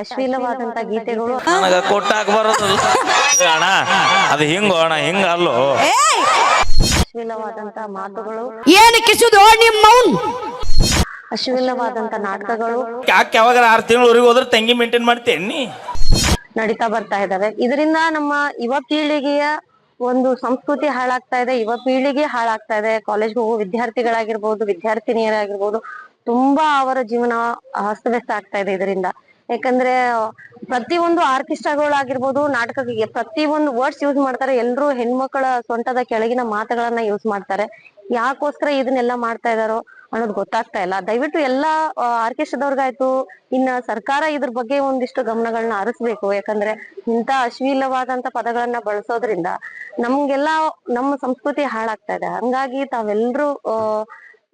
ಅಶ್ಲೀಲವಾದಂತ ಗೀತೆಗಳು. ನನಗ ಕೊಟ್ಟಾಕ ಬರೋದಿಲ್ಲ ಏ ಅಣ್ಣ ಅದು ಹಿಂಗ ಅಣ್ಣ ಹಿಂಗ ಅಲ್ಲೋ. ಅಶ್ಲೀಲವಾದಂತ ಮಾತುಗಳು. ಏನು ಕಿಸುದು ನಿಮ್ಮ ಅವ್ನ್ ಅಶ್ಲೀಲವಾದಂತ ನಾಟಕಗಳು. ಯಾಕೆ ಯಾವಾಗ ಆರು ತಿಂಗಳು ಊರಿಗೆ ಹೋದ್ರೆ ತಂಗಿ ಮೇಂಟೈನ್ ಮಾಡ್ತೇನಿ ನಡೀತಾ ಬರ್ತಾ ಇದಾವೆ. ಇದರಿಂದ ನಮ್ಮ ಯುವ ಪೀಳಿಗೆಯ ಒಂದು ಸಂಸ್ಕೃತಿ ಹಾಳಾಗ್ತಾ ಇದೆ. ಯುವ ಪೀಳಿಗೆ ಹಾಳಾಗ್ತಾ ಇದೆ. ಕಾಲೇಜ್ ಹೋಗೋ ವಿದ್ಯಾರ್ಥಿಗಳಾಗಿರ್ಬೋದು ವಿದ್ಯಾರ್ಥಿನಿಯರಾಗಿರ್ಬೋದು ತುಂಬಾ ಅವರ ಜೀವನ ಅಸ್ತವ್ಯಸ್ತ ಆಗ್ತಾ ಇದೆ ಇದರಿಂದ. ಯಾಕಂದ್ರೆ, ಪ್ರತಿಯೊಂದು ಆರ್ಕೆಸ್ಟ್ರಾಗಳಾಗಿರ್ಬೋದು ನಾಟಕಕ್ಕೆ ಪ್ರತಿ ಒಂದು ವರ್ಡ್ಸ್ ಯೂಸ್ ಮಾಡ್ತಾರೆ. ಎಲ್ರು ಹೆಣ್ಮಕ್ಳ ಸೊಂಟದ ಕೆಳಗಿನ ಮಾತುಗಳನ್ನ ಯೂಸ್ ಮಾಡ್ತಾರೆ. ಯಾಕೋಸ್ಕರ ಇದನ್ನೆಲ್ಲ ಮಾಡ್ತಾ ಇದಾರೋ ಅನ್ನೋದು ಗೊತ್ತಾಗ್ತಾ ಇಲ್ಲ. ದಯವಿಟ್ಟು ಎಲ್ಲಾ ಆರ್ಕೆಸ್ಟ್ರಾದವ್ರಿಗಾಯ್ತು, ಇನ್ನ ಸರ್ಕಾರ ಇದ್ರ ಬಗ್ಗೆ ಒಂದಿಷ್ಟು ಗಮನಗಳನ್ನ ಹರಿಸ್ಬೇಕು. ಯಾಕಂದ್ರೆ ಇಂತ ಅಶ್ಲೀಲವಾದಂತ ಪದಗಳನ್ನ ಬಳಸೋದ್ರಿಂದ ನಮ್ಗೆಲ್ಲಾ, ನಮ್ಮ ಸಂಸ್ಕೃತಿ ಹಾಳಾಗ್ತಾ ಇದೆ. ಹಂಗಾಗಿ ತಾವೆಲ್ರು, ಆ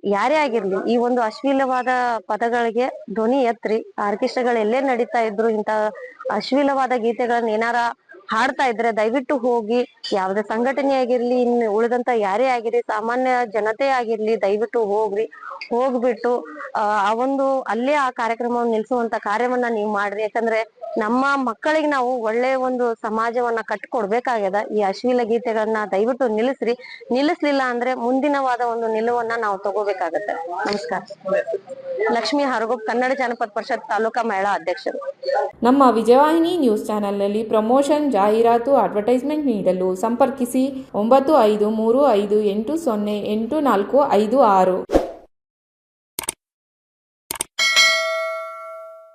ಯಾರೇ ಆಗಿರ್ಲಿ, ಈ ಒಂದು ಅಶ್ಲೀಲವಾದ ಪದಗಳಿಗೆ ಧ್ವನಿ ಎತ್ರಿ ಆರ್ಕೆಸ್ಟ್ರಾಗಳು ಎಲ್ಲೇ ನಡೀತಾ ಇದ್ರು ಇಂತ ಅಶ್ಲೀಲವಾದ ಗೀತೆಗಳನ್ನ ಏನಾರ ಹಾಡ್ತಾ ಇದ್ರೆ ದಯವಿಟ್ಟು ಹೋಗಿ, ಯಾವ್ದೇ ಸಂಘಟನೆ ಆಗಿರ್ಲಿ, ಇನ್ ಉಳಿದಂತ ಯಾರೇ ಆಗಿರ್ಲಿ ಸಾಮಾನ್ಯ ಜನತೆ ಆಗಿರ್ಲಿ, ದಯವಿಟ್ಟು ಹೋಗ್ರಿ, ಹೋಗ್ಬಿಟ್ಟು ಆ ಒಂದು ಅಲ್ಲೇ ಆ ಕಾರ್ಯಕ್ರಮವನ್ನು ನಿಲ್ಸುವಂತ ಕಾರ್ಯವನ್ನ ನೀವು ಮಾಡ್ರಿ. ಯಾಕಂದ್ರೆ ನಮ್ಮ ಮಕ್ಕಳಿಗೆ ನಾವು ಒಳ್ಳೆ ಒಂದು ಸಮಾಜವನ್ನ ಕಟ್ಕೊಡ್ಬೇಕಾಗ್ಯದ. ಈ ಅಶ್ಲೀಲ ಗೀತೆಗಳನ್ನ ದಯವಿಟ್ಟು ನಿಲ್ಲಿಸ್ರಿ. ನಿಲ್ಲಿಸ್ಲಿಲ್ಲ ಅಂದ್ರೆ ಮುಂದಿನವಾದ ಒಂದು ನಿಲುವನ್ನ ನಾವು ತಗೋಬೇಕಾಗತ್ತೆ. ನಮಸ್ಕಾರ. ಲಕ್ಷ್ಮಿ ಹರಗೋಪ್, ಕನ್ನಡ ಜನಪದ ಪರಿಷತ್ ತಾಲೂಕಾ ಮಹಿಳಾ ಅಧ್ಯಕ್ಷರು. ನಮ್ಮ ವಿಜಯವಾಹಿನಿ ನ್ಯೂಸ್ ಚಾನೆಲ್ನಲ್ಲಿ ಪ್ರಮೋಷನ್, ಜಾಹೀರಾತು, ಅಡ್ವರ್ಟೈಸ್ಮೆಂಟ್ ನೀಡಲು ಸಂಪರ್ಕಿಸಿ ಒಂಬತ್ತು ಐದು ಮೂರು ಐದು ಎಂಟು ಸೊನ್ನೆ ಎಂಟು ನಾಲ್ಕು ಐದು ಆರು.